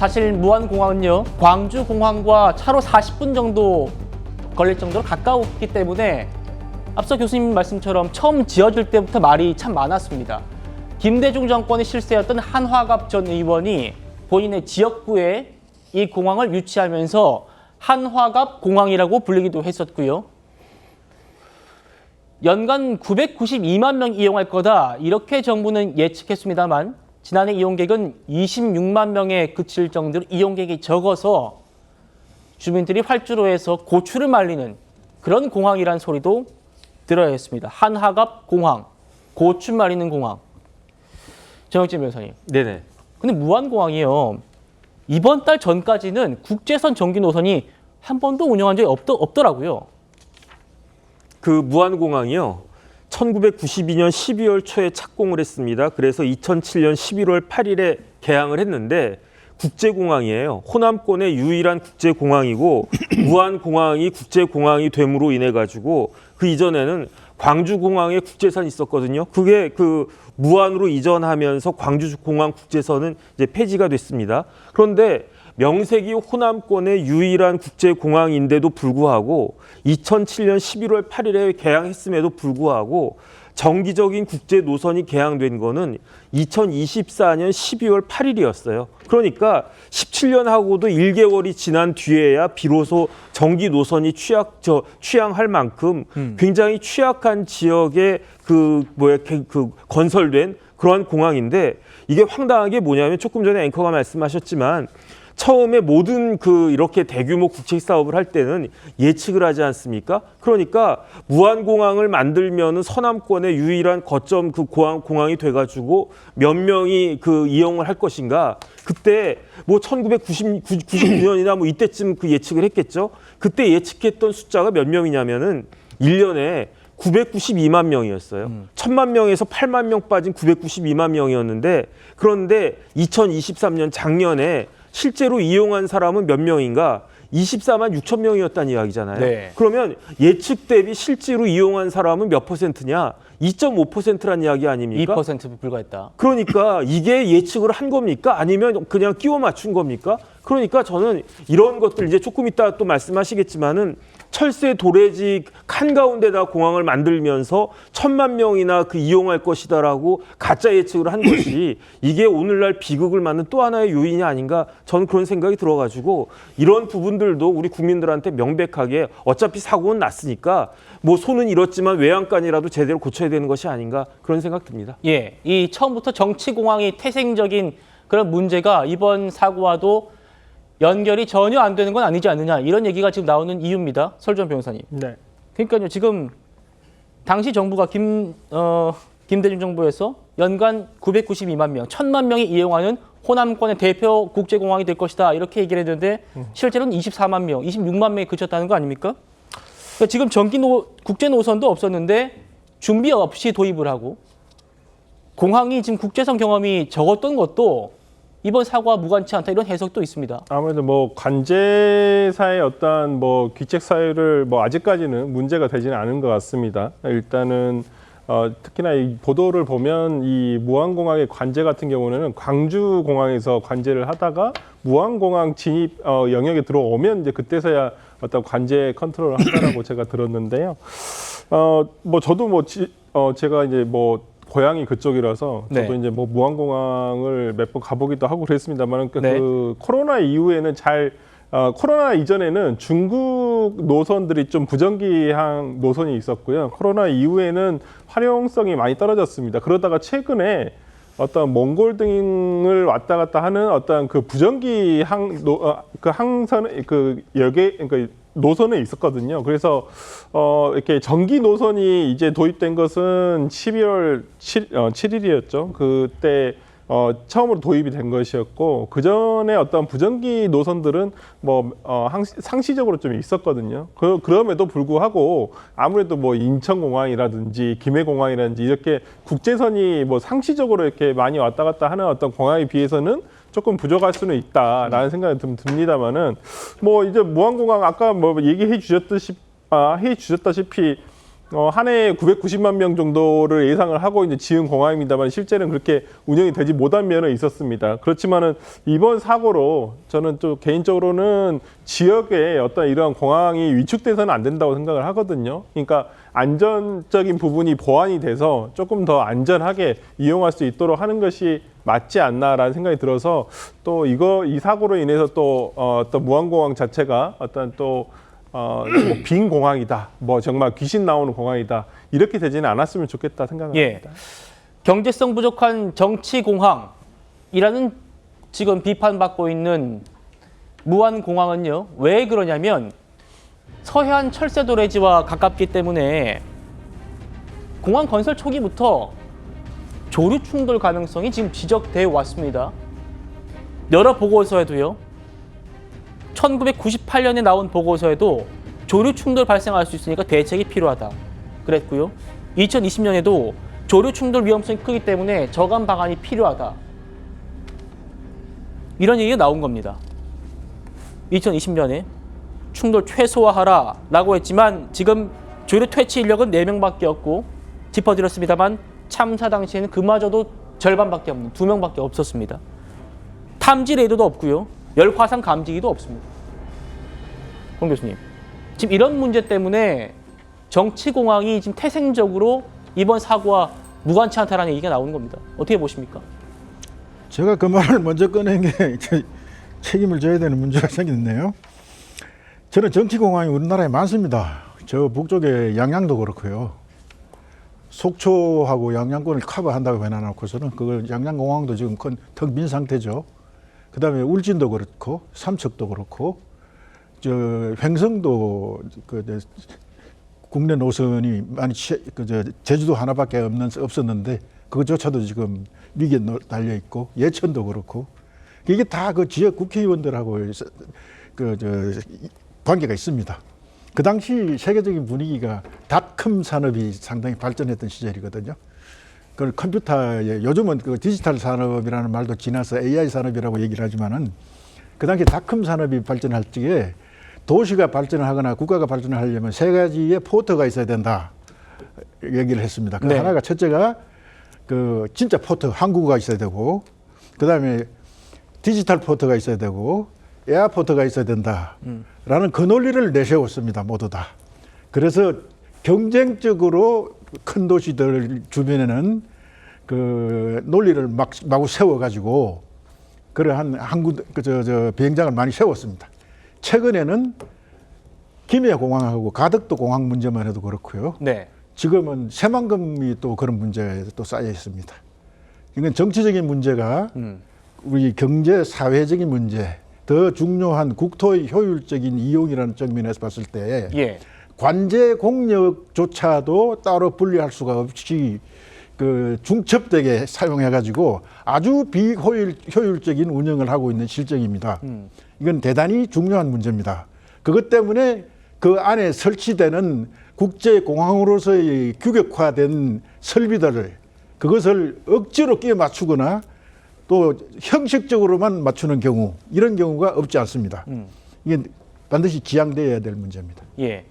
사실 무안공항은요 광주공항과 차로 40분 정도 걸릴 정도로 가까웠기 때문에 앞서 교수님 말씀처럼 처음 지어질 때부터 말이 참 많았습니다. 김대중 정권의 실세였던 한화갑 전 의원이 본인의 지역구에 이 공항을 유치하면서 한화갑 공항이라고 불리기도 했었고요. 연간 992만 명 이용할 거다 이렇게 정부는 예측했습니다만 지난해 이용객은 26만 명에 그칠 정도로 이용객이 적어서 주민들이 활주로에서 고추를 말리는 그런 공항이란 소리도 들어야 했습니다. 한하갑 공항, 고추 말리는 공항. 정혁진 변호사님. 네네. 근데 무안공항이요. 이번 달 전까지는 국제선 정기 노선이 한 번도 운영한 적이 없더, 없더라고요. 그 무안공항이요. 1992년 12월 초에 착공을 했습니다. 그래서 2007년 11월 8일에 개항을 했는데 국제공항이에요. 호남권의 유일한 국제공항이고 무안공항이 국제공항이 됨으로 인해 가지고 그 이전에는 광주공항에 국제선이 있었거든요. 그게 그 무안으로 이전하면서 광주공항 국제선은 이제 폐지가 됐습니다. 그런데 명색이 호남권의 유일한 국제공항인데도 불구하고 2007년 11월 8일에 개항했음에도 불구하고 정기적인 국제 노선이 개항된 거는 2024년 12월 8일이었어요. 그러니까 17년 하고도 1개월이 지난 뒤에야 비로소 정기 노선이 취약 저 취항할 만큼 굉장히 취약한 지역에 그 뭐야 그- 그 건설된 그러한 공항인데 이게 황당한 게 뭐냐면 조금 전에 앵커가 말씀하셨지만 처음에 모든 그 이렇게 대규모 국책 사업을 할 때는 예측을 하지 않습니까? 그러니까 무안공항을 만들면은 서남권의 유일한 거점 그 공항 공항이 돼가지고 몇 명이 그 이용을 할 것인가? 그때 뭐 1999년이나 뭐 이때쯤 그 예측을 했겠죠. 그때 예측했던 숫자가 몇 명이냐면은 일년에 992만 명이었어요. 천만 명에서 8만 명 빠진 992만 명이었는데 그런데 2023년 작년에 실제로 이용한 사람은 몇 명인가? 24만 6천 명이었다는 이야기잖아요. 네. 그러면 예측 대비 실제로 이용한 사람은 몇 퍼센트냐? 2.5%란 이야기 아닙니까? 2% 불과했다. 그러니까 이게 예측을 한 겁니까? 아니면 그냥 끼워 맞춘 겁니까? 그러니까 저는 이런 것들 이제 조금 이따 또 말씀하시겠지만은 철새 도래지 한가운데다 공항을 만들면서 천만 명이나 그 이용할 것이다라고 가짜 예측을 한 것이 이게 오늘날 비극을 맞는 또 하나의 요인이 아닌가 저는 그런 생각이 들어가지고 이런 부분들도 우리 국민들한테 명백하게 어차피 사고는 났으니까 뭐 손은 잃었지만 외양간이라도 제대로 고쳐야 되는 것이 아닌가 그런 생각 듭니다. 예, 이 처음부터 정치공항이 태생적인 그런 문제가 이번 사고와도 연결이 전혀 안 되는 건 아니지 않느냐 이런 얘기가 지금 나오는 이유입니다. 설전 변호사님. 네. 그러니까요 지금 당시 정부가 김 어, 김대중 정부에서 연간 992만 명, 1000만 명이 이용하는 호남권의 대표 국제공항이 될 것이다 이렇게 얘기를 했는데 실제로는 24만 명, 26만 명이 그쳤다는 거 아닙니까? 그러니까 지금 전기 노, 국제 노선도 없었는데 준비 없이 도입을 하고 공항이 지금 국제선 경험이 적었던 것도 이번 사고와 무관치 않다 이런 해석도 있습니다. 아무래도 뭐 관제사의 어떠한 뭐 귀책 사유를 뭐 아직까지는 문제가 되지는 않은 것 같습니다. 일단은 어, 특히나 이 보도를 보면 이 무안공항의 관제 같은 경우는 광주 공항에서 관제를 하다가 무안공항 진입 어, 영역에 들어오면 이제 그때서야 어떤 관제 컨트롤을 한다라고 제가 들었는데요. 어, 뭐 저도 뭐 지, 어, 제가 이제 뭐 고향이 그쪽이라서 저도 네. 이제 뭐 무안공항을 몇 번 가보기도 하고 그랬습니다만 그, 네. 그 코로나 이후에는 잘 어, 코로나 이전에는 중국 노선들이 좀 부정기항 노선이 있었고요. 코로나 이후에는 활용성이 많이 떨어졌습니다. 그러다가 최근에 어떤 몽골 등을 왔다 갔다 하는 어떤 그 부정기 항, 노, 어, 그 항선, 그 여계, 그러니까 노선에 있었거든요. 그래서 어, 이렇게 전기 노선이 이제 도입된 것은 12월 7, 어, 7일이었죠. 그때 어, 처음으로 도입이 된 것이었고 그 전에 어떤 부정기 노선들은 뭐 어, 항시, 상시적으로 좀 있었거든요. 그, 그럼에도 불구하고 아무래도 뭐 인천공항이라든지 김해공항이라든지 이렇게 국제선이 뭐 상시적으로 이렇게 많이 왔다 갔다 하는 어떤 공항에 비해서는 조금 부족할 수는 있다라는 생각이 좀 듭니다만은 뭐 이제 무안공항 아까 뭐 얘기해 주셨듯이 아, 해 주셨다시피 어, 한 해에 990만 명 정도를 예상을 하고 이제 지은 공항입니다만 실제는 그렇게 운영이 되지 못한 면은 있었습니다. 그렇지만은 이번 사고로 저는 또 개인적으로는 지역에 어떤 이러한 공항이 위축돼서는 안 된다고 생각을 하거든요. 그러니까 안전적인 부분이 보완이 돼서 조금 더 안전하게 이용할 수 있도록 하는 것이 맞지 않나라는 생각이 들어서 또 이거 이 사고로 인해서 또 어, 어떤 무안공항 자체가 어떤 또 어, 뭐빈 공항이다. 뭐 정말 귀신 나오는 공항이다. 이렇게 되지는 않았으면 좋겠다 생각합니다. 예. 경제성 부족한 정치 공항이라는 지금 비판받고 있는 무안 공항은요. 왜 그러냐면 서해안 철새 도래지와 가깝기 때문에 공항 건설 초기부터 조류 충돌 가능성이 지금 지적되어 왔습니다. 여러 보고서에도요. 1998년에 나온 보고서에도 조류 충돌 발생할 수 있으니까 대책이 필요하다. 그랬고요. 2020년에도 조류 충돌 위험성이 크기 때문에 저감 방안이 필요하다. 이런 얘기가 나온 겁니다. 2020년에 충돌 최소화하라 라고 했지만 지금 조류 퇴치 인력은 4명밖에 없고 짚어드렸습니다만 참사 당시에는 그마저도 절반밖에 없는 2명밖에 없었습니다. 탐지 레이더도 없고요. 열 화상 감지기도 없습니다. 홍 교수님. 지금 이런 문제 때문에 정치 공항이 지금 태생적으로 이번 사고와 무관치 않다라는 얘기가 나오는 겁니다. 어떻게 보십니까? 제가 그 말을 먼저 꺼낸 게 저- 책임을 져야 되는 문제가 생겼네요. 저는 정치공항이 우리나라에 많습니다. 저 북쪽에 양양도 그렇고요. 속초하고 양양권을 커버한다고 해놔놓고서는 그걸 양양공항도 지금 텅빈 상태죠. 그 다음에 울진도 그렇고 삼척도 그렇고 저 횡성도 그 저, 국내 노선이 많이 취- 그저 제주도 하나밖에 없는 없었는데 그것조차도 지금 위기에 놓- 달려 있고 예천도 그렇고 이게 다 그 지역 국회의원들하고 그저 관계가 있습니다. 그 당시 세계적인 분위기가 닷컴 산업이 상당히 발전했던 시절이거든요. 그 컴퓨터에 요즘은 그 디지털 산업이라는 말도 지나서 AI 산업이라고 얘기를 하지만은 그 당시 닷컴 산업이 발전할 적에 도시가 발전을 하거나 국가가 발전을 하려면 세 가지의 포터가 있어야 된다 얘기를 했습니다. 그 네. 하나가 첫째가 그 진짜 포터 항구가 있어야 되고 그 다음에 디지털 포터가 있어야 되고 에어포터가 있어야 된다라는 그 논리를 내세웠습니다 모두 다. 그래서 경쟁적으로 큰 도시들 주변에는 그 논리를 막 마구 세워가지고 그러한 항구 그저 저 비행장을 많이 세웠습니다. 최근에는 김해 공항하고 가덕도 공항 문제만 해도 그렇고요. 네. 지금은 새만금이 또 그런 문제에 또 쌓여 있습니다. 이건 정치적인 문제가 음. 우리 경제 사회적인 문제, 더 중요한 국토의 효율적인 이용이라는 측면에서 봤을 때 예. 관제 공력조차도 따로 분리할 수가 없이 그 중첩되게 사용해 가지고 아주 비효율 효율적인 운영을 하고 있는 실정입니다. 이건 대단히 중요한 문제입니다. 그것 때문에 그 안에 설치되는 국제 공항으로서의 규격화된 설비들을 그것을 억지로 끼워 맞추거나 또 형식적으로만 맞추는 경우 이런 경우가 없지 않습니다. 이게 반드시 지양돼야 될 문제입니다. 예.